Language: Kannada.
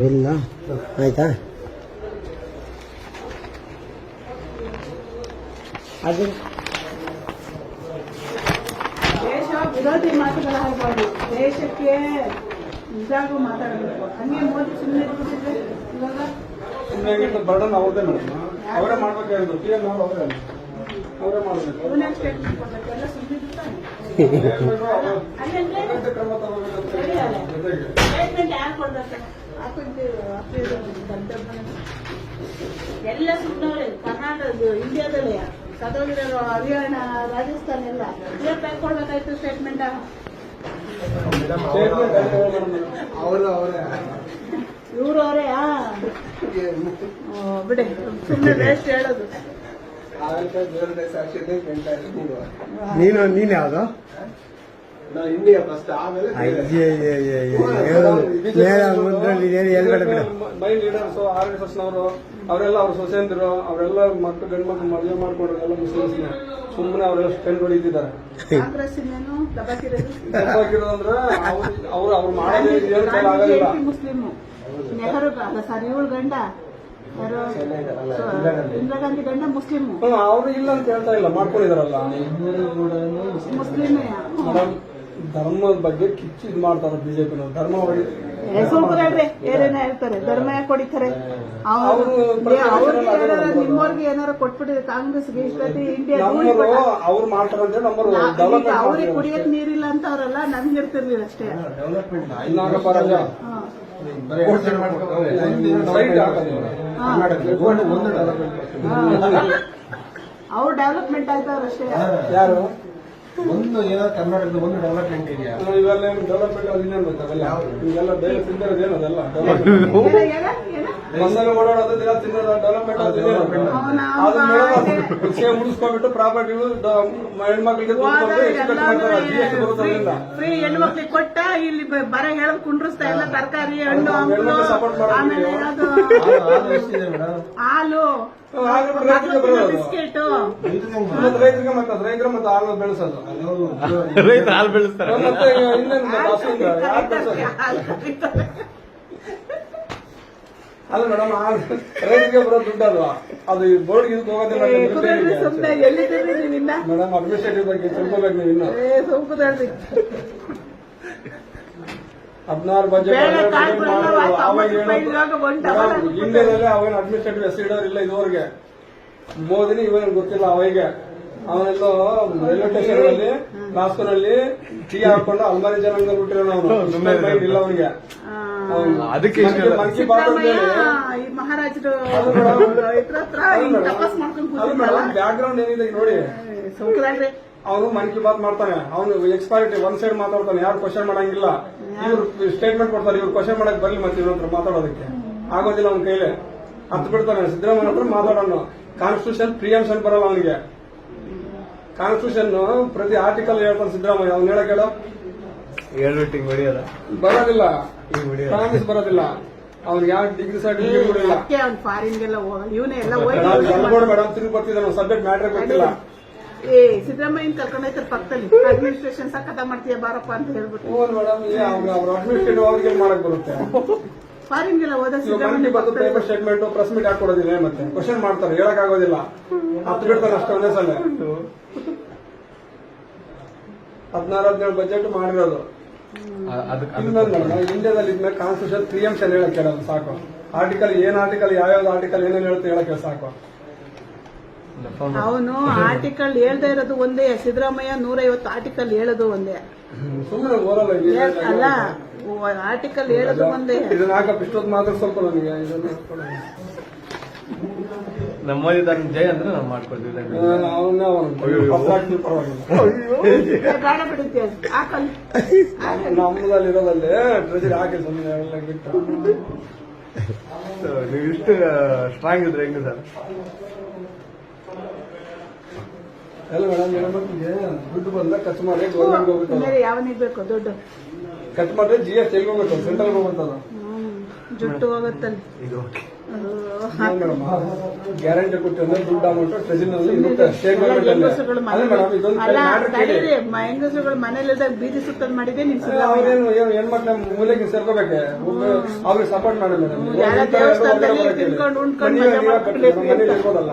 ಇಲ್ಲ ಆಯ್ತಾ ಅದು ದೇಶ ವಿರೋಧಿ ಮಾತುಗಳ ಆಗಬಾರ್ದು ದೇಶಕ್ಕೆ ಇದಾಗೂ ಮಾತಾಡಬೇಕು ಹಂಗೆ ಮೋದಿ ಸುಮ್ಮನೆ ಇಟ್ಬಿಟ್ಟಿದ್ರೆ ಇವಾಗ ಸುಮ್ಮನೆ ಬರ್ಡನ್ ಅವ್ರದೇ ಮೇಡಮ್ ಅವರೇ ಮಾಡ್ಬೇಕಾಗಿರೋದು ಪಿ ಎಂ ಅವರೇ ಅವರೇ ಮಾಡಬೇಕು ಇವನೇ ಸ್ಟೇಟ್ಮೆಂಟ್ ಕೊಡ್ಬೇಕು ಎಲ್ಲ ಸುಮ್ಮನೆ ಅಲ್ಲಂದ್ರೆ ಕ್ರಮ ತಗೋಬೇಕಂತ ಎಲ್ಲ ಸುಮ್ಮನವ್ರೆ ಕರ್ನಾಟಕ ಇಂಡಿಯಾದಲ್ಲಿ. ಸದೋಗಿರೋ ಹರಿಯಾಣ ರಾಜಸ್ಥಾನ ಎಲ್ಲ ಸ್ಟೇಟ್ಮೆಂಟ್ ಸ್ಟೇಟ್ಮೆಂಟ್ ಅವರು ಅವರೇ. ಇವರು ಅವರೇ ಬಿಡಿ. ಸುಮ್ಮನೆ ವೇಸ್ಟ್ ಹೇಳೋದು. ನೀನು ನೀನು ಯಾವುದು? ಇಂಡಿಯಾ ಫಸ್ಟ್ ಆಮೇಲೆ ಮೈ ಲೀಡರ್ಸ್ ಆರ್ ಎಸ್ ಎಸ್ನವರು ಅವರೆಲ್ಲ ಅವ್ರ ಸೊಸೆಂದ್ರು ಅವರೆಲ್ಲ ಮಕ್ಕಳು ಗಂಡು ಮಕ್ಕಳು ಮದುವೆ ಮಾಡ್ಕೊಂಡ್ರೆ ಎಲ್ಲ ಮುಸ್ಲಿಮ್ಸ್ನ ಸುಮ್ಮನೆ ಅವರೆಲ್ಲ ಸ್ಟೆಂಡ್ ಹೊಡಿತಿದ್ದಾರೆ ಕಾಂಗ್ರೆಸ್ ಇನ್ನೇನು ದಬಾಕಿರೋದು ತಪ್ಪಾಗಿರೋದಂದ್ರೆ ಅವ್ರು ಅವ್ರು ಅವ್ರು ಮಾಡೋದೇ ಏನು ನೆಹರು ಸರ್ ಇವಳು ಗಂಡ? ಯಾರು? ಇಂದಿರಾ ಗಾಂಧಿ. ಗಂಡ ಮುಸ್ಲಿಮ್. ಹ್ಮ್, ಅವ್ರು ಇಲ್ಲ ಅಂತ ಹೇಳ್ತಾ ಇಲ್ಲ ಮಾಡ್ಕೊಂಡಿದಾರಲ್ಲ ಮುಸ್ಲಿಮೇ. ಧರ್ಮದ ಬಗ್ಗೆ ಕಿಚ್ಚು ಇದು ಮಾಡ್ತಾರೆ ಬಿಜೆಪಿ ಧರ್ಮ ಹೇಳ್ರಿ ಏನೇನ ಹೇಳ್ತಾರೆ ಧರ್ಮ ಯಾಕೆ ಏನಾರ ನಿಮ್ಮವ್ರಿಗೆ ಏನಾರ ಕೊಟ್ಬಿಟ್ಟಿದೆ ಕಾಂಗ್ರೆಸ್ಗೆ ಇಷ್ಟೊತ್ತಿ ಇಂಡಿಯಾ ಅವ್ರು ಮಾಡ್ತಾರಂತೆ ಅವ್ರಿಗೆ ಕುಡಿಯಕ್ ನೀರಿಲ್ಲ ಅಂತ ಅವರೆಲ್ಲ ನಮ್ಗೆ ಇರ್ತಿರ್ಲಿಲ್ಲ ಅಷ್ಟೇ. ಅವ್ರು ಡೆವಲಪ್ಮೆಂಟ್ ಆಯ್ತವ್ರು ಅಷ್ಟೇ. ಯಾರು? ಒಂದು ಏನಾದ್ರು ಕರ್ನಾಟಕದ ಒಂದು ಡೆವಲಪ್ಮೆಂಟ್ ಇದೆಯಾ? ಇವೆಲ್ಲ ಡೆವಲಪ್ಮೆಂಟ್ ಅದು ಇನ್ನೇನು ಗೊತ್ತಾಗಲ್ಲ. ನಿಮ್ಗೆಲ್ಲ ಬೇರೆ ತಿಂದಿರೋದು ಏನು ಅದೆಲ್ಲ? ಡೆವಲಪ್ಮೆಂಟ್ ಓಡಾಡೋದು ದಿನ ತಿನ್ನೋದು ಡೆವಲಪ್ಮೆಂಟ್ ಅದು ಪ್ರಾಪರ್ಟಿಗಳು ಹೆಣ್ಮಕ್ಳಿಗೆ ಫ್ರೀ ಹೆಣ್ಮಕ್ಳಿಗೆ ಕೊಟ್ಟ ಇಲ್ಲಿ ಬರ ಹೇಳದ್ ಕುಂಡ್ರಸ್ತಾ ಎಲ್ಲ ತರಕಾರಿ ಹಣ್ಣು ಹಂಪಲು ಆಮೇಲೆ. ಅದು ಹಾಲು ಬಿಸ್ಕೆಟ್. ರೈತರಿಗೆ ಮತ್ತೆ ರೈತರು ಮತ್ತೆ ಹಾಲು ಬೆಳೆಸೋದು. ರೈತ ಹಾಲು ಬೆಳೆಸ್ತಾರೆ. ಅಲ್ಲ ಮೇಡಮ್ ರೈತರಿಗೆ ಬರೋ ಅದು. ಬೋರ್ಡ್ ಇದಕ್ಕೆ ಹೋಗೋದಿಲ್ಲ ಮೇಡಮ್ ಅಡ್ಮಿನಿಸ್ಟ್ರೇಟಿವ್ ಬಗ್ಗೆ ತಿಳ್ಕೊಬೇಕು ನೀವು ಇನ್ನು. ಏ ಸೋಂಕುದಾಳ್ರಿ ಹದಿನಾರು ಬಜೆಟ್ ಅವಾಗ ಅಡ್ಮಿನಿಸ್ಟ್ರೇಟಿವ್ ಹೆಸರು ಇಡೋರಿಲ್ಲ ಇದುವರೆಗೆ. ಮೋದಿನಿ ಇವನ್ ಗೊತ್ತಿಲ್ಲ ಅವಾಗ. ಅವನೆಲ್ಲೋ ರೈಲ್ವೆ ಸ್ಟೇಷನ್ ಅಲ್ಲಿ ಲಾಸ್ಕೋನಲ್ಲಿ ಟೀ ಹಾಕೊಂಡು ಅಲ್ಮಾರಿ ಜನಾಂಗ ಬಿಟ್ಟಿರೋ ಅವನು. ಇಲ್ಲ ಅವನಿಗೆ. ಅದಕ್ಕೆ ಇಷ್ಟ ಇಲ್ಲ. ಮನ್ ಕಿ ಬಾತ್ ಅಂತ ಹೇಳಿ. ಈ ಮಹಾರಾಜರು ಅದು ಇದ್ರ ಹತ್ರ ಹಿಂಗ್ ತಪಸ್ ಮಾಡ್ಕೊಂಡು ಬ್ಯಾಕ್ ಗ್ರೌಂಡ್ ಏನಿದೆ ನೋಡಿ. ಅವನು ಮನ್ ಕಿ ಬಾತ್ ಮಾಡ್ತಾನೆ. ಅವನು ಎಕ್ಸ್ಪೈರಿಟಿ ಒನ್ ಸೈಡ್ ಮಾತಾಡ್ತಾನೆ. ಯಾರು ಕ್ವಶನ್ ಮಾಡಂಗಿಲ್ಲ. ಇವ್ರು ಸ್ಟೇಟ್ಮೆಂಟ್ ಕೊಡ್ತಾರೆ. ಇವ್ರು ಕ್ವಶನ್ ಮಾಡಕ್ ಬರ್ಲಿ ಮತ್ತೆ ಇವ್ರ ಹತ್ರ ಮಾತಾಡೋದಕ್ಕೆ. ಆಗೋದಿಲ್ಲ ಅವ್ನ ಕೈಲಿ. ಹತ್ತು ಬಿಡ್ತಾನೆ. ಸಿದ್ದರಾಮಯ್ಯ ಹತ್ರ ಮಾತಾಡೋಣ ಕಾನ್ಸ್ಟಿಟ್ಯೂಷನ್ ಪ್ರಿಯಂಶನ್ ಬರಲ್ಲ ಅವನಿಗೆ. ಕಾನ್ಸ್ಟಿಟ್ಯೂಷನ್ ಪ್ರತಿ ಆರ್ಟಿಕಲ್ ಹೇಳ್ಕೊಂಡು ಸಿದ್ದರಾಮಯ್ಯ. ಅವ್ನು ಹೇಳಕ್ ಹೇಳೋ ಹೇಳ್ಬಿಟ್ಟು ಹಿಂಗ್ ಹೊಡಿಯೋದ ಬರೋದಿಲ್ಲ. ಕಾಂಗ್ರೆಸ್ ಬರೋದಿಲ್ಲ. ಅವ್ನಿಗೆ ಯಾವ ಡಿಗ್ರಿ ಸರ್ಟಿಫಿಕೇಟ್ ಕೊಡಿಲ್ಲ ಇಲ್ಲ ಅದಕ್ಕೆ ಅವ್ನು ಫಾರಿನ್ಗೆಲ್ಲ ಹೋಗ ಇವನೇ ಎಲ್ಲ ಮೇಡಮ್ ಹೋಗಿ ಗಲ್ಗೋಡ್ ಮೇಡಮ್ ತಿರುಗಿ ಬರ್ತಿದ್ದಾನೆ ಸಬ್ಜೆಕ್ಟ್ ಮ್ಯಾಟ್ರ್ ಗೊತ್ತಿಲ್ಲ. ಏ ಸಿದ್ದರಾಮಯ್ಯನ ಕರ್ಕೊಂಡೋಯ್ತಾರೆ ಪಕ್ಕದಲ್ಲಿ. ಅಡ್ಮಿನಿಸ್ಟ್ರೇಷನ್ ಸಖತ ಮಾಡ್ತೀಯ ಬಾರಪ್ಪ ಅಂತ ಹೇಳ್ಬಿಟ್ಟು. ಮೇಡಮ್ ಅವ್ರ ಅಡ್ಮಿನಿಸ್ಟ್ರೇಟಿವ್ ಅವ್ರಿಗೆ ಮಾಡಕ್ ಬರುತ್ತೆ? ಫಾರಿನ್ಗೆಲ್ಲ ಹೋದ ಸಿದ್ದರಾಮಯ್ಯ ಪಕ್ಕದಲ್ಲಿ ಪೇಪರ್ ಸ್ಟೇಟ್ಮೆಂಟ್ ಪ್ರೆಸ್ ಮೀಟ್ ಹಾಕೊಡೋದಿಲ್ಲ ಮತ್ತೆ ಕ್ವಶನ್ ಮಾಡ್ತಾರೆ ಹೇಳಕ್ ಆಗೋದಿಲ್ಲ ಹತ್ತು ಬಿಡ್ತಾರೆ ಅಷ್ಟೇ ಒಂದೇ ಸಲ. ಹದಿನಾರು ಹದಿನೇಳು ಬಜೆಟ್ ಮಾಡಿರೋದು. ಇಂಡಿಯಾದಲ್ಲಿ ಇದ್ಮೇಲೆ ಕಾನ್ಸ್ಟಿಟ್ಯೂಷನ್ ತ್ರೀ ಎಮ್ಸ್ ಹೇಳಕ್ ಕೇಳೋದು ಸಾಕು. ಆರ್ಟಿಕಲ್ ಏನ್ ಆರ್ಟಿಕಲ್ ಯಾವ್ಯಾವ್ದು ಆರ್ಟಿಕಲ್ ಏನೇನು ಹೇಳುತ್ತೆ ಹೇಳಕ್ಕೆ ಸಾಕು. ಅವನು ಆರ್ಟಿಕಲ್ ಹೇಳ್ತಾ ಇರೋದು ಒಂದೇ ಸಿದ್ದರಾಮಯ್ಯ ನೂರೈವತ್ತು ಆರ್ಟಿಕಲ್ ಹೇಳೋದು ಒಂದೇ. ಸುಮ್ಮನೆ ಓದಲ್ಲ ಇದು. ಅಲ್ಲ ಆರ್ಟಿಕಲ್ ಹೇಳೋದು ಒಂದೇ. ಇದನ್ನ ಹಾಕಪ್ಪ ಇಷ್ಟೊತ್ತು ಮಾತ್ರ ಸ್ವಲ್ಪ ನನಗೆ ಇದನ್ನ ನಮ್ಮ ಮೋದಿ ಜೈ ಅಂದ್ರೆ ನಾವು ಮಾಡ್ಕೊಳ್ತೀವಿ ಅವನ್ನ ಅವನು. ನಮ್ಮದಲ್ಲಿ ಇರೋದಲ್ಲಿ ಟ್ರೆಜರಿ ಹಾಕಿ ಸುಮ್ಮನೆ ಎಲ್ಲ ಬಿಟ್ಟು. ನೀವು ಇಷ್ಟು ಸ್ಟ್ರಾಂಗ್ ಇದ್ರೆ ಹೆಂಗ ಸರ್? ಎಲ್ಲ ಮೇಡಮ್ ಇದೆ ದುಡ್ಡು ಬಂದ ಖರ್ಚು ಮಾಡಿ. ಗೌರ್ಮೆಂಟ್ ಬೇರೆ ಯಾವನಿಗೆ ಬೇಕು ದುಡ್ಡು? ಕಟ್ ಮಾಡಿದ್ರೆ ಜಿ ಎಸ್ ಟಿ ಹೋಗ್ಬೇಕು ಸೆಂಟ್ರಲ್ ಜುಟ್ಟು ಹೋಗುತ್ತಲ್ಲಿ. ಗ್ಯಾರಂಟಿ ಕೊಟ್ಟಂದ್ರೆ ದುಡ್ಡು ಅಮೌಂಟ್ ಟ್ರೆಜರಿನಲ್ಲಿ ಇರುತ್ತೆ ಸ್ಟೇಟ್ ಗೌರ್ಮೆಂಟ್ ಅಲ್ಲಿ ಹೆಂಗಸರುಗಳು ಮನೇಲಿದ್ದಾಗ ಬೀದಿ ಸುತ್ತದ್ ಮಾಡಿದೆ ನಿಮ್ ಹೆಣ್ಮಕ್ಳ ಮೂಲೆಗೆ ಸೇರ್ಕೋಬೇಕೆ? ಅವ್ರಿಗೆ ಸಪೋರ್ಟ್ ಮಾಡಿ ಮೇಡಮ್. ತಿನ್ಕೊಂಡು ಉಂಡ್ಕೊಂಡು ಮನೇಲಿ ಇರ್ಬೋದಲ್ಲ.